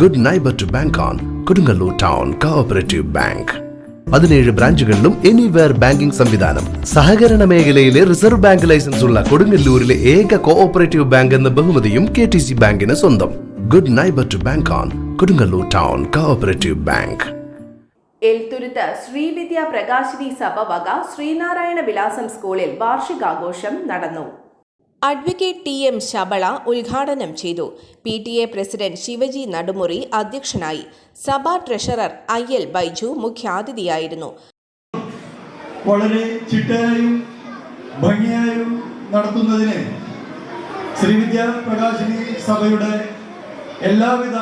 Good neighbour to bank on Kodungallur town cooperative bank പതിനേഴ് ബ്രാഞ്ചുകളിലും anywhere banking സംവിധാനം. സഹകരണ മേഖലയിലെ റിസർവ് ബാങ്ക് ലൈസൻസ് ഉള്ള കൊടുങ്ങല്ലൂരിലെ ഏക കോഓപ്പറേറ്റീവ് ബാങ്ക് എന്ന ബഹുമതിയും കെ ടി സി ബാങ്കിന് സ്വന്തം. Good neighbour to bank on Kodungallur town cooperative bank Elthuruth Srividya Prakashini Sabha വക ശ്രീനാരായണ വിലാസം സ്കൂളിൽ വാർഷികാഘോഷം നടന്നു. അഡ്വക്കേറ്റ് ടി എം ശബള ഉദ്ഘാടനം ചെയ്തു. P T A president Shivaji Nadumuri അധ്യക്ഷനായി. സഭാ ട്രഷറർ ഐ എൽ ബൈജു മുഖ്യാതിഥിയായിരുന്നു. വളരെ ചിട്ടയായും ഭംഗിയായും നടത്തുന്നതിന് ശ്രീവിദ്യ പ്രകാശിനി സഭയുടെ എല്ലാവിധ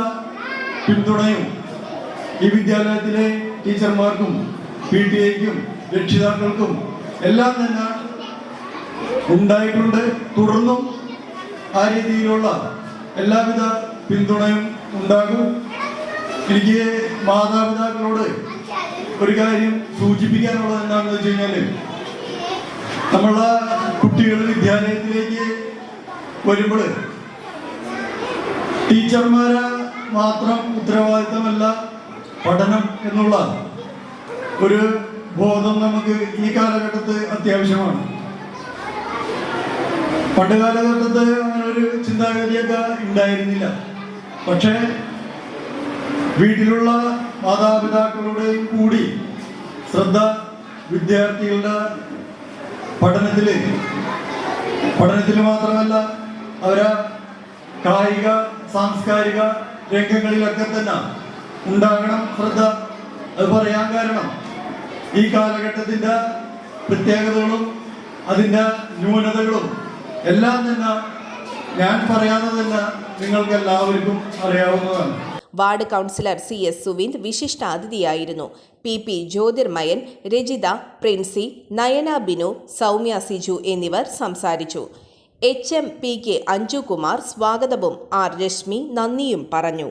പിന്തുണയും ഈ വിദ്യാലയത്തിലെ ടീച്ചർമാർക്കും പി ടി എക്കും രക്ഷിതാക്കൾക്കും എല്ലാം തന്നെ ഉണ്ടായിട്ടുണ്ട്. തുടർന്നും ആ രീതിയിലുള്ള എല്ലാവിധ പിന്തുണയും ഉണ്ടാകും. എനിക്ക് മാതാപിതാക്കളോട് ഒരു കാര്യം സൂചിപ്പിക്കാനുള്ളത് എന്താണെന്ന് വെച്ച് കഴിഞ്ഞാൽ നമ്മളെ കുട്ടികൾ വിദ്യാലയത്തിലേക്ക് വരുമ്പോൾ ടീച്ചർമാരെ മാത്രം ഉത്തരവാദിത്തമല്ല പഠനം എന്നുള്ള ഒരു ബോധം നമുക്ക് ഈ കാലഘട്ടത്ത് അത്യാവശ്യമാണ്. പണ്ട് കാലഘട്ടത്ത് അങ്ങനെ ഒരു ചിന്താഗതിയൊക്കെ ഉണ്ടായിരുന്നില്ല. പക്ഷേ വീട്ടിലുള്ള മാതാപിതാക്കളുടെയും കൂടി ശ്രദ്ധ വിദ്യാർത്ഥികളുടെ പഠനത്തിൽ പഠനത്തിൽ മാത്രമല്ല അവരെ കായിക സാംസ്കാരിക രംഗങ്ങളിലൊക്കെ തന്നെ ഉണ്ടാകണം ശ്രദ്ധ. അത് പറയാൻ കാരണം ഈ കാലഘട്ടത്തിന്റെ പ്രത്യേകതകളും അതിന്റെ ന്യൂനതകളും എല്ലാം തന്നെ ഞാൻ പറയാതെ നിങ്ങൾക്ക് എല്ലാവർക്കും അറിയാവുന്നതാണ്. Ward councillor C S Suvind വിശിഷ്ടാതിഥിയായിരുന്നു. P P Jyothirmayan Rajitha Princy Nayana Binu Soumya Siju എന്നിവർ സംസാരിച്ചു. H M P K Anjukumar സ്വാഗതവും ആർ രശ്മി നന്ദിയും പറഞ്ഞു.